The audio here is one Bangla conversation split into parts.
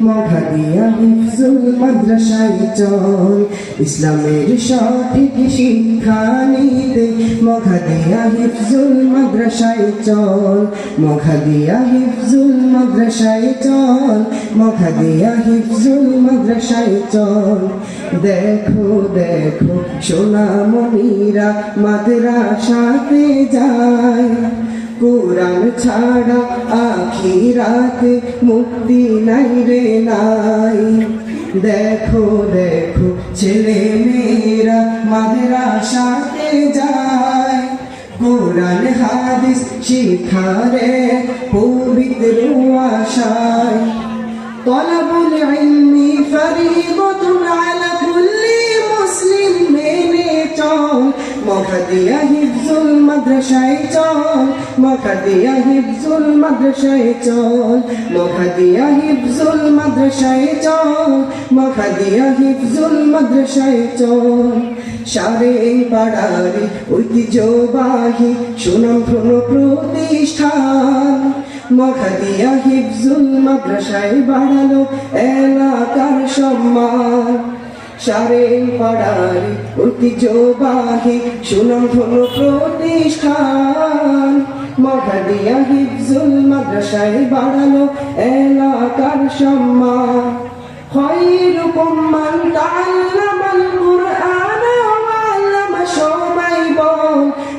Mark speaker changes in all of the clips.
Speaker 1: মহাদিয়া হিফজুল মাদ্রাসায় চল। ইসলামের সঠিক শিক্ষা নিতে মহাদিয়া হিফজুল মাদ্রাসায় চল। মহাদিয়া হিফজুল মাদ্রাসায় চল। মহাদিয়া হিফজুল মাদ্রাসায় চল। দেখো দেখো সোনা মনিরা মাদ্রাসাতে যায়। কোরআন ছাড়া আখিরাতে মুক্তি নাই রে নাই। দেখো দেখো, ছেলে মেয়েরা মাদ্রাসাতে যায়। কোরআন, হাদিস শিখারে পবিত্র আশায়। তলাবুল ইলমি ফরিদতুন আলা মখাদিয়া হিফজুল মাদ্রাসায় চল মখাদিয়া হিফজুল মাদ্রাসায় চল মখাদিয়া হিফজুল মাদ্রাসায় চল মখাদিয়া হিফজুল মাদ্রাসায় চল। সারে পাড়ারে ঐতিহ্যবাহী সুনাম প্রতিষ্ঠান মখাদিয়া হিফজুল মাদ্রাসায় বাড়ালো এলাকার সম্মান। সারে পাড়ারি ঐতিহ্যবাহী সুনাম ধন প্রতিষ্ঠান। মখাদিয়া হিফজুল মাদ্রাসায় বাড়ালো এলাকার সম্মান। হয় মান তাআল্লামাল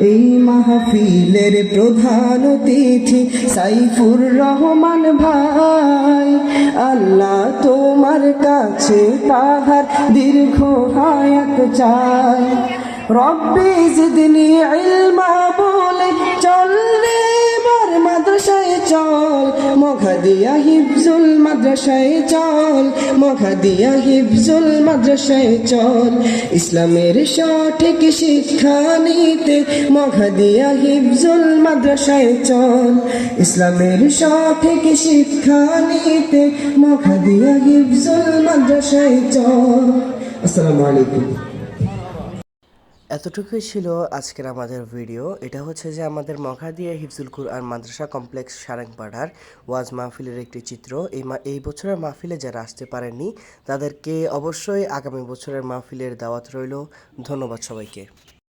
Speaker 1: এই মাহফিলের প্রধান অতিথি সাইফুর রহমান ভাই। আল্লাহ তোমার কাছে তাহার দীর্ঘ হায়াত চাই। রব্বি জিদনি ইলমা বলে চললে বার মাদ্রাসায় চল। মখাদিয়া হিফজুল মাদ্রাসায় চল, মখাদিয়া হিফজুল মাদ্রাসায় চল। ইসলামের সঠিক শিক্ষা নিতে মখাদিয়া হিফজুল মাদ্রাসায় চল। ইসলামের সঠিক শিক্ষা নিতে মখাদিয়া হিফজুল মাদ্রাসায় চল। আসসালামু আলাইকুম।
Speaker 2: এতটুকুই ছিল আজকের আমাদের ভিডিও। এটা হচ্ছে যে আমাদের মখাদিয়া হিফজুল কুরআন মাদ্রাসা কমপ্লেক্স সারাংপাড়ার ওয়াজ মাহফিলের একটি চিত্র। এই মা এই বছরের মাহফিলে যারা আসতে পারেননি, তাদেরকে অবশ্যই আগামী বছরের মাহফিলের দাওয়াত রইল। ধন্যবাদ সবাইকে।